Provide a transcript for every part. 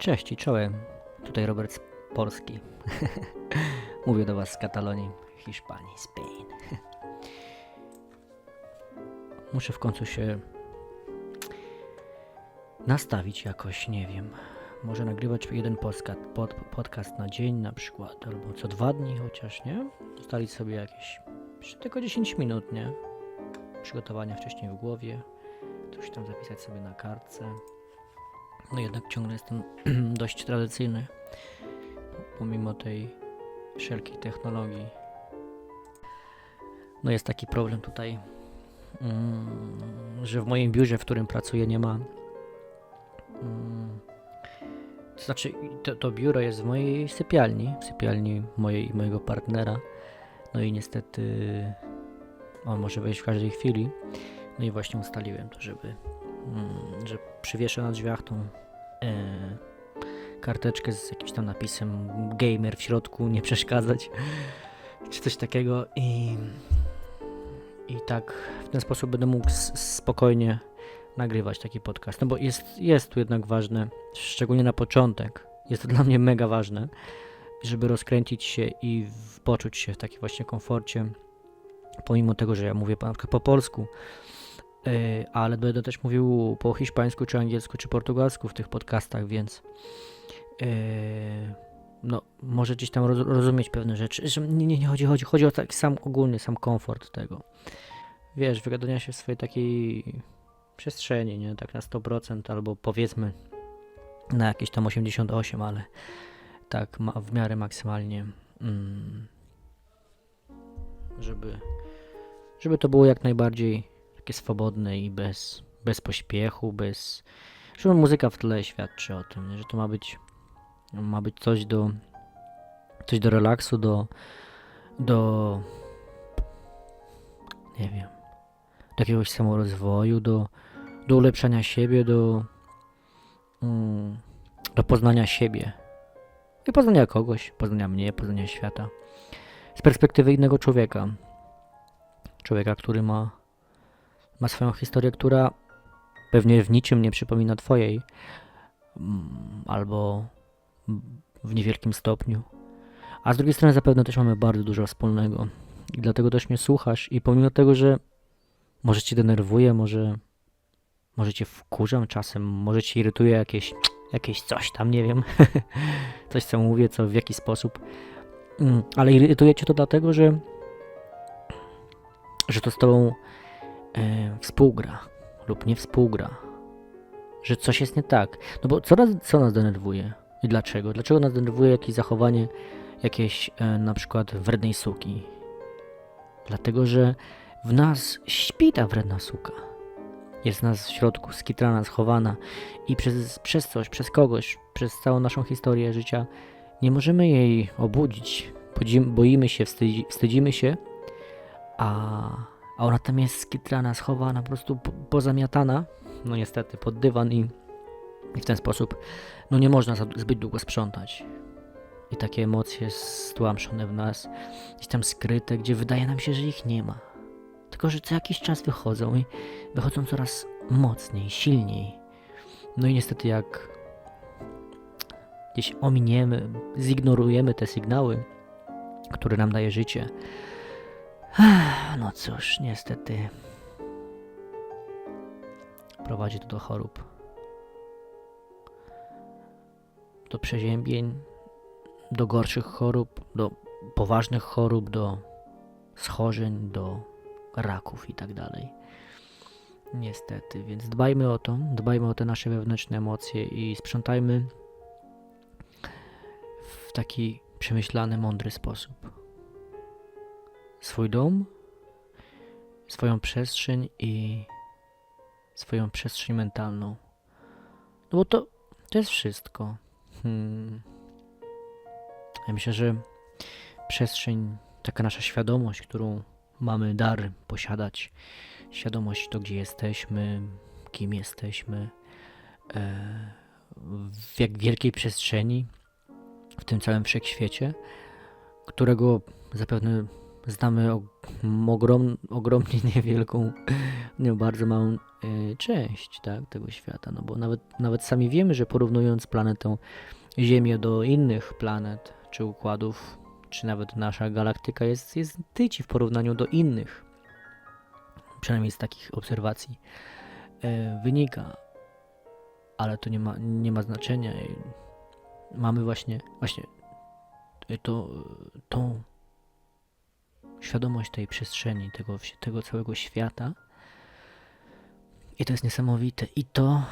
Cześć i czołem. Tutaj Robert z Polski. Mówię do Was z Katalonii, Hiszpanii, Spain. Muszę w końcu się nastawić jakoś, nie wiem. Może nagrywać jeden podcast, pod, podcast na dzień na przykład, albo co dwa dni chociaż, nie? Ustalić sobie jakieś, tylko 10 minut, nie? Przygotowania wcześniej w głowie, coś tam zapisać sobie na kartce. No jednak ciągle jestem dość tradycyjny, pomimo tej wszelkiej technologii. No jest taki problem tutaj, mm, że w moim biurze, w którym pracuję, nie ma. Mm, to znaczy, to, to biuro jest w mojej sypialni, w sypialni mojej i mojego partnera. No i niestety on może wejść w każdej chwili. No i właśnie ustaliłem to, żeby, że przywieszę na drzwiach tą e, karteczkę z jakimś tam napisem gamer w środku, nie przeszkadzać, czy coś takiego i i tak w ten sposób będę mógł spokojnie nagrywać taki podcast. No bo jest, jest tu jednak ważne, szczególnie na początek, jest to dla mnie mega ważne, żeby rozkręcić się i poczuć się w takim właśnie komforcie, pomimo tego, że ja mówię na po polsku, ale będę też mówił po hiszpańsku, czy angielsku, czy portugalsku w tych podcastach, więc yy, no, może gdzieś tam roz, rozumieć pewne rzeczy, nie, nie, nie chodzi, chodzi, chodzi o taki sam ogólny, sam komfort tego. Wiesz, wygadania się w swojej takiej przestrzeni, nie, tak na 100% albo powiedzmy na jakieś tam 88, ale tak w miarę maksymalnie, mm, żeby, żeby to było jak najbardziej takie swobodne i bez, bez pośpiechu, bez, że muzyka w tle świadczy o tym, że to ma być, ma być coś do, coś do relaksu, do, do, nie wiem, do jakiegoś samorozwoju, do, do ulepszania siebie, do, mm, do poznania siebie. I poznania kogoś, poznania mnie, poznania świata. Z perspektywy innego człowieka. Człowieka, który ma, ma swoją historię, która pewnie w niczym nie przypomina Twojej, mm, albo w niewielkim stopniu. A z drugiej strony zapewne też mamy bardzo dużo wspólnego. I dlatego też mnie słuchasz i pomimo tego, że może cię denerwuje, może, może cię wkurzam czasem, może cię irytuje jakieś, jakieś coś tam, nie wiem. coś co mówię, co w jaki sposób. Mm, Ale irytuje cię to dlatego, że że to z tobą e, współgra lub nie współgra. Że coś jest nie tak. No bo co co nas denerwuje? I dlaczego? Dlaczego nas denerwuje jakieś zachowanie jakiejś e, na przykład wrednej suki? Dlatego, że w nas śpi ta wredna suka. Jest nas w środku, skitrana, schowana i przez, przez coś, przez kogoś, przez całą naszą historię życia nie możemy jej obudzić. Boimy się, wstydzi, wstydzimy się, a, a ona tam jest skitrana, schowana, po prostu po, pozamiatana, no niestety, pod dywan i, i w ten sposób no nie można zbyt długo sprzątać. I takie emocje stłamszone w nas, gdzieś tam skryte, gdzie wydaje nam się, że ich nie ma. Tylko, że co jakiś czas wychodzą i wychodzą coraz mocniej, silniej. No i niestety jak gdzieś ominiemy, zignorujemy te sygnały, które nam daje życie, no cóż, niestety prowadzi to do chorób, do przeziębień, do gorszych chorób, do poważnych chorób, do schorzeń, do raków i tak dalej. Niestety, więc dbajmy o to, dbajmy o te nasze wewnętrzne emocje i sprzątajmy w taki przemyślany, mądry sposób. Swój dom, swoją przestrzeń i swoją przestrzeń mentalną. No bo to, to jest wszystko. Hmm. Ja myślę, że przestrzeń, taka nasza świadomość, którą mamy dar posiadać, świadomość to, gdzie jesteśmy, kim jesteśmy, e, w jak wielkiej przestrzeni, w tym całym wszechświecie, którego zapewne znamy og- ogrom, ogromnie niewielką no, bardzo małą y, część tak, tego świata. No bo nawet, nawet sami wiemy, że porównując planetę Ziemię do innych planet czy układów, czy nawet nasza galaktyka jest, jest tyci w porównaniu do innych. Przynajmniej z takich obserwacji e, wynika. Ale to nie ma, nie ma znaczenia. Mamy właśnie, właśnie e, to, tą świadomość tej przestrzeni, tego, tego całego świata. I to jest niesamowite. I to,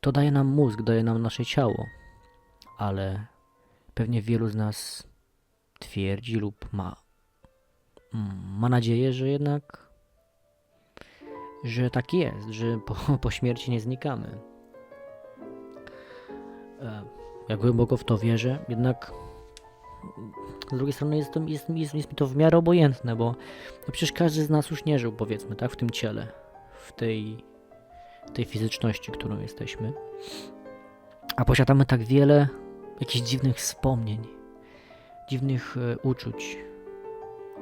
to daje nam mózg, daje nam nasze ciało. Ale pewnie wielu z nas twierdzi lub ma, ma nadzieję, że jednak, że tak jest, że po, po śmierci nie znikamy. E, Ja głęboko w to wierzę, jednak z drugiej strony jest, to, jest, jest, jest mi to w miarę obojętne, bo no przecież każdy z nas już nie żył, powiedzmy, tak, w tym ciele, w tej, tej fizyczności, którą jesteśmy. A posiadamy tak wiele jakichś dziwnych wspomnień, dziwnych e, uczuć,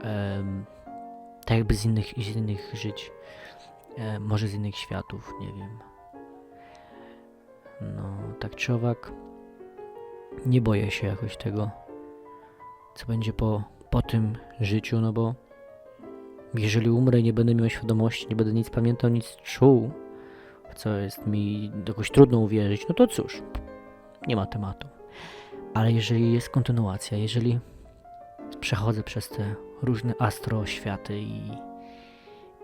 em, tak jakby z innych, z innych żyć, e, może z innych światów, nie wiem. No, tak czy owak, nie boję się jakoś tego, co będzie po, po tym życiu, no bo jeżeli umrę i nie będę miał świadomości, nie będę nic pamiętał, nic czuł, w co jest mi jakoś trudno uwierzyć, no to cóż, nie ma tematu. Ale jeżeli jest kontynuacja, jeżeli przechodzę przez te różne astroświaty i,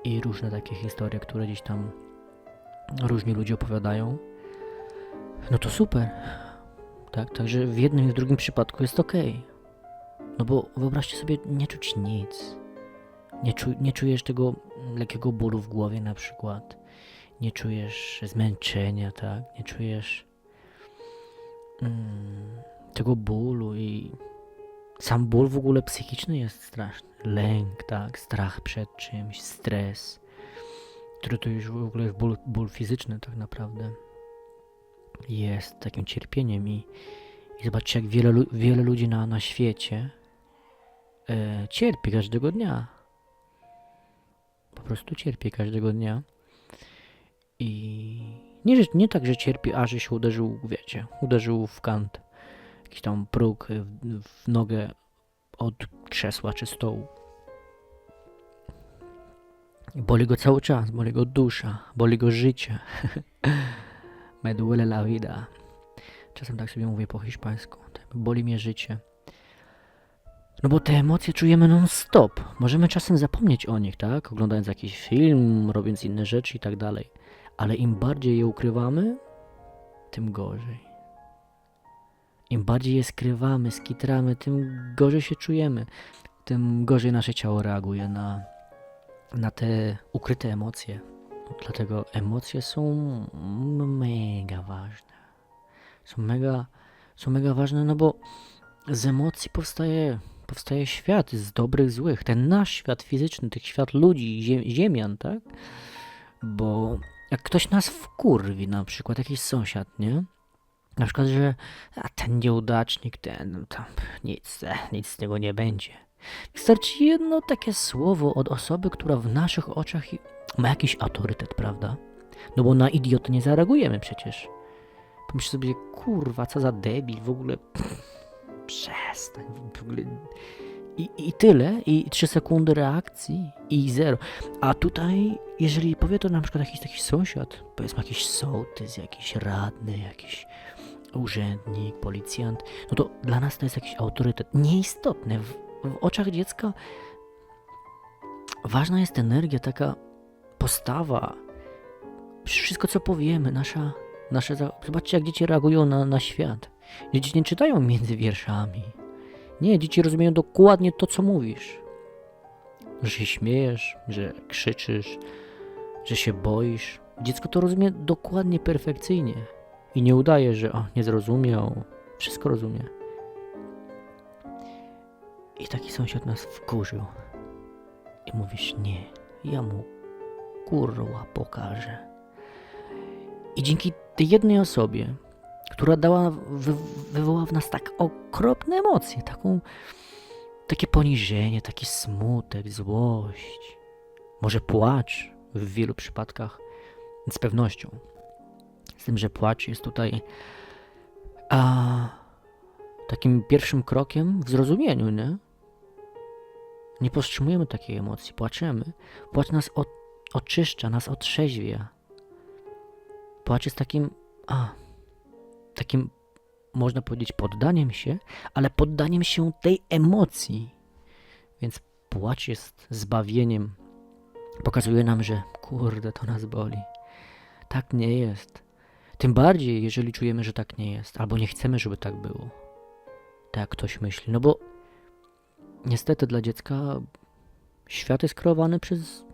i różne takie historie, które gdzieś tam różni ludzie opowiadają, no to super. Tak, także w jednym i w drugim przypadku jest ok. No bo wyobraźcie sobie, nie czuć nic. Nie, czu, nie czujesz tego lekkiego bólu w głowie na przykład. Nie czujesz zmęczenia, tak? Nie czujesz mm, tego bólu i sam ból w ogóle psychiczny jest straszny. Lęk, tak? Strach przed czymś, stres, który to już w ogóle jest ból, ból fizyczny tak naprawdę. Jest takim cierpieniem i, i zobaczcie, jak wiele, wiele ludzi na, na świecie e, cierpi każdego dnia. Po prostu cierpi każdego dnia. I nie, nie tak, że cierpi, a że się uderzył, wiecie, uderzył w kant, jakiś tam próg, w, w nogę od krzesła czy stołu. I boli go cały czas, boli go dusza, boli go życie. Me duele la vida. Czasem tak sobie mówię po hiszpańsku. Boli mnie życie. No bo te emocje czujemy non-stop. Możemy czasem zapomnieć o nich, tak? Oglądając jakiś film, robiąc inne rzeczy i tak dalej. Ale im bardziej je ukrywamy, tym gorzej. Im bardziej je skrywamy, skitramy, tym gorzej się czujemy. Tym gorzej nasze ciało reaguje na, na te ukryte emocje. Dlatego emocje są mega ważne. Są mega, są mega ważne, no bo z emocji powstaje, powstaje świat z dobrych, złych. Ten nasz świat fizyczny, tych świat ludzi, ziem, ziemian, tak? Bo jak ktoś nas wkurwi, na przykład jakiś sąsiad, nie? Na przykład, że a ten nieudacznik, ten no tam nic, e, nic z tego nie będzie. Wystarczy jedno takie słowo od osoby, która w naszych oczach ma jakiś autorytet, prawda? No bo na idiotę nie zareagujemy przecież. Pomyśl sobie, kurwa, co za debil, w ogóle przestań, w ogóle... I, I tyle, i 3 sekundy reakcji, i zero. A tutaj, jeżeli powie to na przykład jakiś taki sąsiad, powiedzmy jakiś sołtys, jakiś radny, jakiś urzędnik, policjant, no to dla nas to jest jakiś autorytet nieistotny. W, w oczach dziecka ważna jest energia, taka postawa, wszystko co powiemy, nasza, nasze. Zobaczcie, jak dzieci reagują na, na świat. Dzieci nie czytają między wierszami. Nie, dzieci rozumieją dokładnie to, co mówisz. Że się śmiejesz, że krzyczysz, że się boisz. Dziecko to rozumie dokładnie, perfekcyjnie. I nie udaje, że o, nie zrozumiał. Wszystko rozumie. I taki sąsiad nas wkurzył. I mówisz, nie, ja mu kurwa pokażę. I dzięki tej jednej osobie, która dała, wy, wywołała w nas tak okropne emocje, taką, takie poniżenie, taki smutek, złość, może płacz, w wielu przypadkach z pewnością. Z tym, że płacz jest tutaj a, takim pierwszym krokiem w zrozumieniu, nie? Nie powstrzymujemy takiej emocji, płaczemy. Płacz nas o, oczyszcza, nas otrzeźwia. Płacz jest takim, a, takim, można powiedzieć, poddaniem się, ale poddaniem się tej emocji. Więc płacz jest zbawieniem. Pokazuje nam, że kurde, to nas boli. Tak nie jest. Tym bardziej, jeżeli czujemy, że tak nie jest, albo nie chcemy, żeby tak było. Tak jak ktoś myśli. No bo niestety dla dziecka świat jest kreowany przez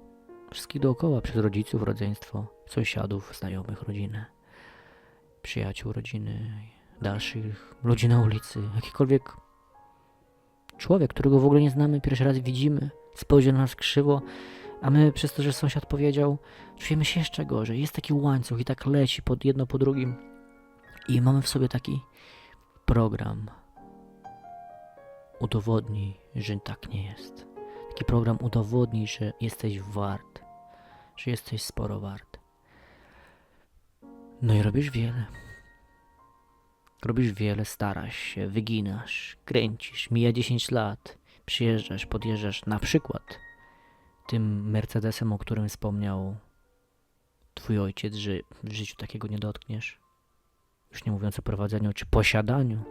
wszystkich dookoła, przez rodziców, rodzeństwo, sąsiadów, znajomych, rodzinę, przyjaciół, rodziny, dalszych, ludzi na ulicy, jakikolwiek człowiek, którego w ogóle nie znamy, pierwszy raz widzimy, spojrzy na nas krzywo, a my przez to, że sąsiad powiedział, czujemy się jeszcze gorzej. Jest taki łańcuch i tak leci pod jedno po drugim. I mamy w sobie taki program. Udowodnij, że tak nie jest. Taki program udowodnij, że jesteś wart, że jesteś sporo wart. No i robisz wiele. Robisz wiele, starasz się, wyginasz, kręcisz, mija 10 lat, przyjeżdżasz, podjeżdżasz na przykład tym Mercedesem, o którym wspomniał twój ojciec, że w życiu takiego nie dotkniesz. Już nie mówiąc o prowadzeniu czy posiadaniu.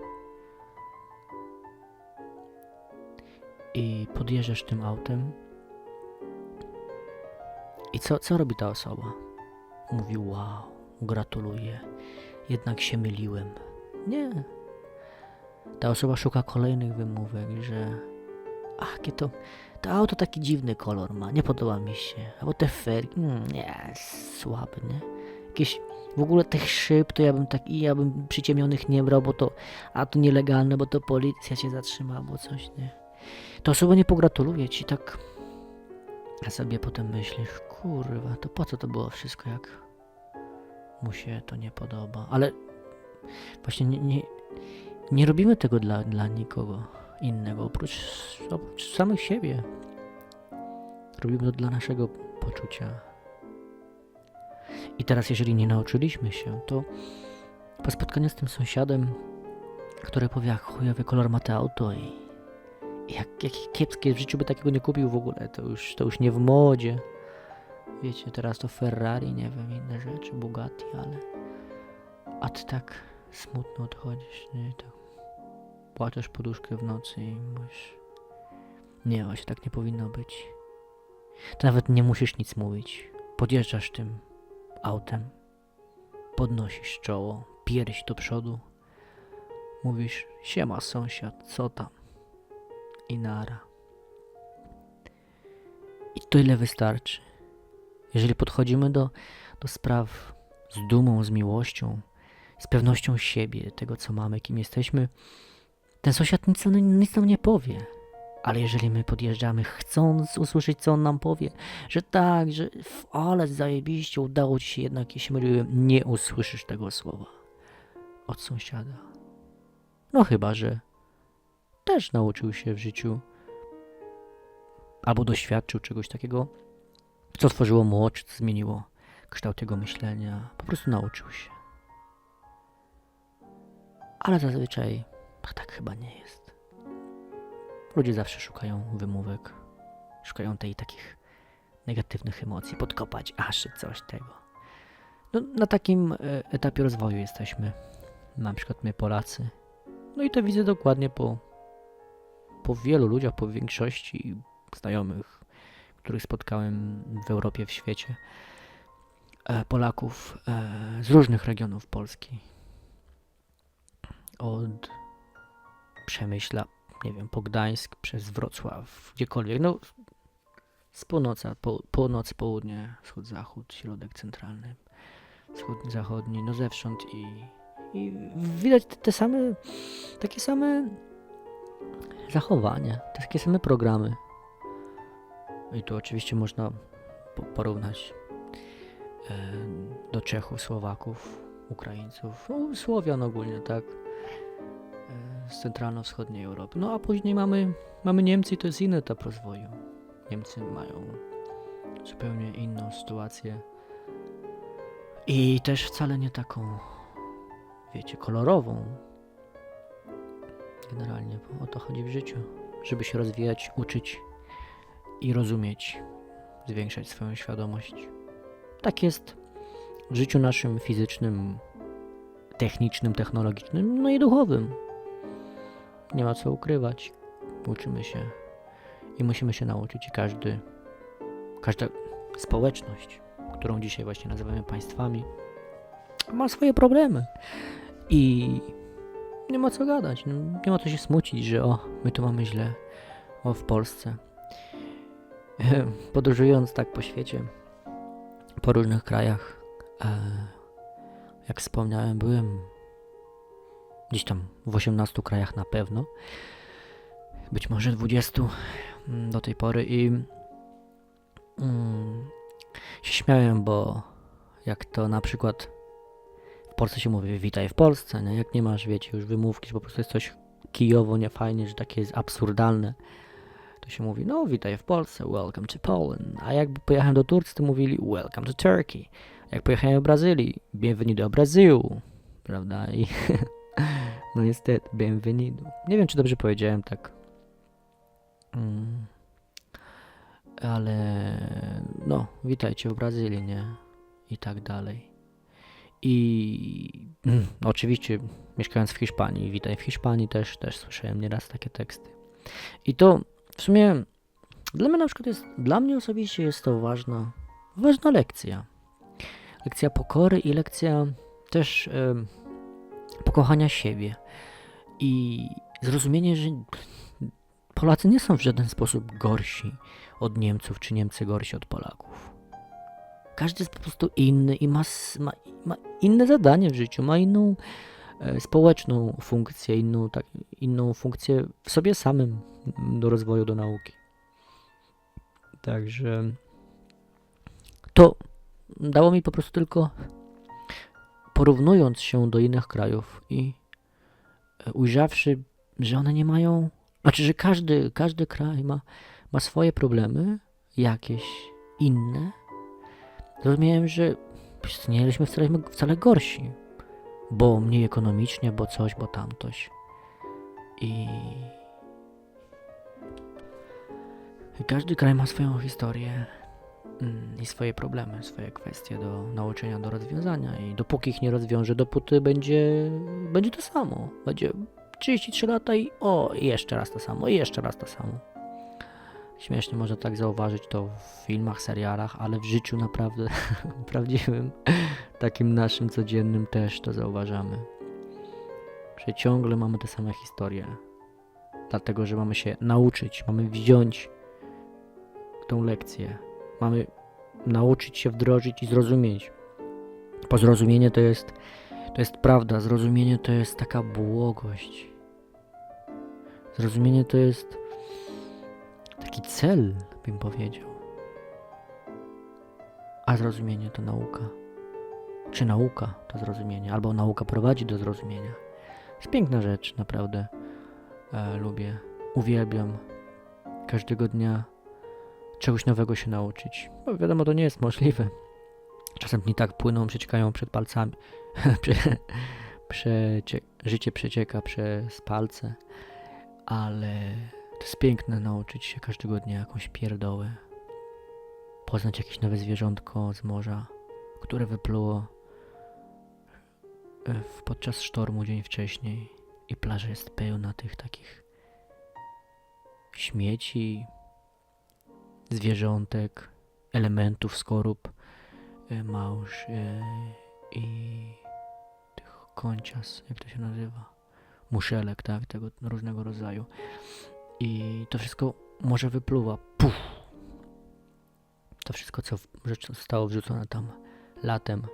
I podjeżdżasz tym autem. I co, co robi ta osoba? Mówi, wow, gratuluję, jednak się myliłem. Nie. Ta osoba szuka kolejnych wymówek, że ach, jakie to, to auto taki dziwny kolor ma, nie podoba mi się. Albo te felgi, mm, nie, słabe, nie? Jakieś, w ogóle tych szyb to ja bym tak, ja bym przyciemnionych nie brał, bo to, a to nielegalne, bo to policja cię zatrzyma, albo coś, nie? To osoba nie pogratuluje ci, tak, a sobie potem myślisz, kurwa, to po co to było wszystko, jak mu się to nie podoba, ale właśnie nie, nie, nie robimy tego dla, dla nikogo innego, oprócz, oprócz samych siebie. Robimy to dla naszego poczucia. I teraz, jeżeli nie nauczyliśmy się, to po spotkaniu z tym sąsiadem, który powie, jak chujowy kolor ma to auto i i jak, jak kiepskie w życiu by takiego nie kupił w ogóle, to już, to już nie w modzie. Wiecie, teraz to Ferrari, nie wiem, inne rzeczy, Bugatti, ale... A ty tak smutno odchodzisz, nie? Tak płaczesz poduszkę w nocy i mówisz... Nie, właśnie tak nie powinno być. To nawet nie musisz nic mówić. Podjeżdżasz tym autem, podnosisz czoło, pierś do przodu. Mówisz, siema sąsiad, co tam? I nara. I tyle wystarczy. Jeżeli podchodzimy do, do spraw z dumą, z miłością, z pewnością siebie, tego co mamy, kim jesteśmy, ten sąsiad nic, nic nam nie powie. Ale jeżeli my podjeżdżamy, chcąc usłyszeć, co on nam powie, że tak, że ale zajebiście, udało ci się jednak, się myliłem, nie usłyszysz tego słowa od sąsiada. No chyba, że też nauczył się w życiu albo doświadczył czegoś takiego, co otworzyło mu oczy, co zmieniło kształt jego myślenia. Po prostu nauczył się. Ale zazwyczaj tak chyba nie jest. Ludzie zawsze szukają wymówek, szukają tej takich negatywnych emocji, podkopać aż coś tego. No, na takim e, etapie rozwoju jesteśmy. Na przykład my Polacy. No i to widzę dokładnie po, po wielu ludziach, po większości znajomych, których spotkałem w Europie, w świecie. E, Polaków e, z różnych regionów Polski. Od Przemyśla, nie wiem, po Gdańsk, przez Wrocław, gdziekolwiek. No, z północy, po, północ, południe, wschód, zachód, środek centralny, wschód, zachodni, no zewsząd i, i widać te, te same, takie same zachowania, takie same programy. I tu oczywiście można po- porównać e, do Czechów, Słowaków, Ukraińców, no, Słowian ogólnie, tak? E, z centralno-wschodniej Europy. No a później mamy, mamy Niemcy i to jest inny etap rozwoju. Niemcy mają zupełnie inną sytuację. I też wcale nie taką, wiecie, kolorową. Generalnie, o to chodzi w życiu. Żeby się rozwijać, uczyć i rozumieć, zwiększać swoją świadomość. Tak jest w życiu naszym fizycznym, technicznym, technologicznym, no i duchowym. Nie ma co ukrywać. Uczymy się i musimy się nauczyć. I każdy, każda społeczność, którą dzisiaj właśnie nazywamy państwami, ma swoje problemy. I nie ma co gadać. No, nie ma co się smucić, że o, my tu mamy źle. O, w Polsce. Podróżując tak po świecie, po różnych krajach, e, jak wspomniałem, byłem gdzieś tam w 18 krajach na pewno, być może 20 mm, do tej pory i mm, się śmiałem, bo jak to na przykład w Polsce się mówi witaj w Polsce, nie? jak nie masz, wiecie, już wymówki, że po prostu jest coś kijowo niefajnie, że takie jest absurdalne, to się mówi, no witaj w Polsce, welcome to Poland, a jakby pojechałem do Turcji, to mówili welcome to Turkey, jak pojechałem do Brazylii, bienvenido do Brazylu, prawda, i no niestety, bienvenido. Nie wiem, czy dobrze powiedziałem tak, mm. ale no, witajcie w Brazylii, nie, i tak dalej. I mm, oczywiście mieszkając w Hiszpanii, witaj w Hiszpanii też, też słyszałem nieraz takie teksty. I to w sumie dla mnie na przykład jest, dla mnie osobiście jest to ważna, ważna lekcja. Lekcja pokory i lekcja też pokochania siebie. I zrozumienie, że Polacy nie są w żaden sposób gorsi od Niemców, czy Niemcy gorsi od Polaków. Każdy jest po prostu inny i ma, ma, ma inne zadanie w życiu, ma inną społeczną funkcję, inną, tak, inną funkcję w sobie samym do rozwoju, do nauki. Także to dało mi po prostu tylko porównując się do innych krajów i e, ujrzawszy, że one nie mają, znaczy, że każdy, każdy kraj ma, ma swoje problemy, jakieś inne, zrozumiałem, że nie jesteśmy wcale, wcale gorsi, bo mniej ekonomicznie, bo coś, bo tamtoś. I każdy kraj ma swoją historię mm, i swoje problemy, swoje kwestie do nauczenia, do rozwiązania. I dopóki ich nie rozwiąże, dopóty będzie, będzie to samo. Będzie 33 lata i o, jeszcze raz to samo, jeszcze raz to samo. Śmiesznie można tak zauważyć to w filmach, serialach, ale w życiu naprawdę prawdziwym, takim naszym codziennym też to zauważamy. Że ciągle mamy te same historie. Dlatego, że mamy się nauczyć, mamy wziąć tą lekcję. Mamy nauczyć się wdrożyć i zrozumieć. Bo zrozumienie to jest, to jest prawda, zrozumienie to jest taka błogość. Zrozumienie to jest taki cel, bym powiedział. A zrozumienie to nauka. Czy nauka to zrozumienie, albo nauka prowadzi do zrozumienia. Jest piękna rzecz, naprawdę. E, lubię, uwielbiam każdego dnia czegoś nowego się nauczyć. No wiadomo, to nie jest możliwe. Czasem dni tak płyną, przeciekają przed palcami. Prze, przecie, życie przecieka przez palce, ale to jest piękne nauczyć się każdego dnia jakąś pierdołę. Poznać jakieś nowe zwierzątko z morza, które wypluło e, podczas sztormu dzień wcześniej i plaża jest pełna tych takich śmieci, zwierzątek, elementów skorup, e, małż e, i tych koncias, jak to się nazywa, muszelek, tak, tego różnego rodzaju. I to wszystko może wypluwa, puf. To wszystko, co zostało wrzucone tam latem,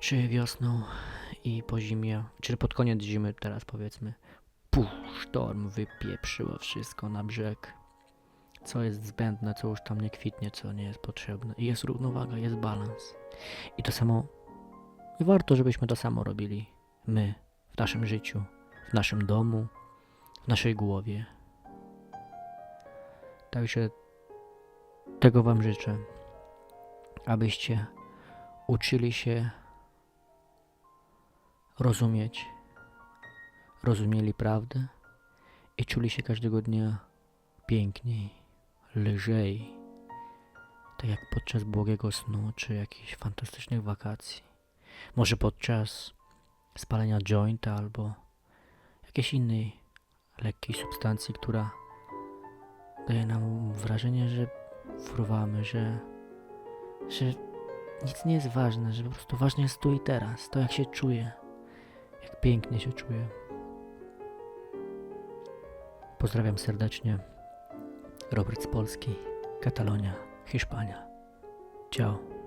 czy wiosną i po zimie, czy pod koniec zimy teraz powiedzmy, puf, sztorm wypieprzyło wszystko na brzeg co jest zbędne, co już tam nie kwitnie, co nie jest potrzebne. I jest równowaga, jest balans. I to samo, i warto, żebyśmy to samo robili my w naszym życiu, w naszym domu, naszej głowie. Także Tego Wam życzę, abyście uczyli się rozumieć, rozumieli prawdę i czuli się każdego dnia piękniej, lżej, tak jak podczas błogiego snu czy jakichś fantastycznych wakacji. Może podczas spalenia jointa albo jakiejś innej lekkiej substancji, która daje nam wrażenie, że fruwamy, że, że nic nie jest ważne, że po prostu ważne jest tu i teraz, to jak się czuję, jak pięknie się czuję. Pozdrawiam serdecznie. Robert z Polski, Katalonia, Hiszpania. Ciao.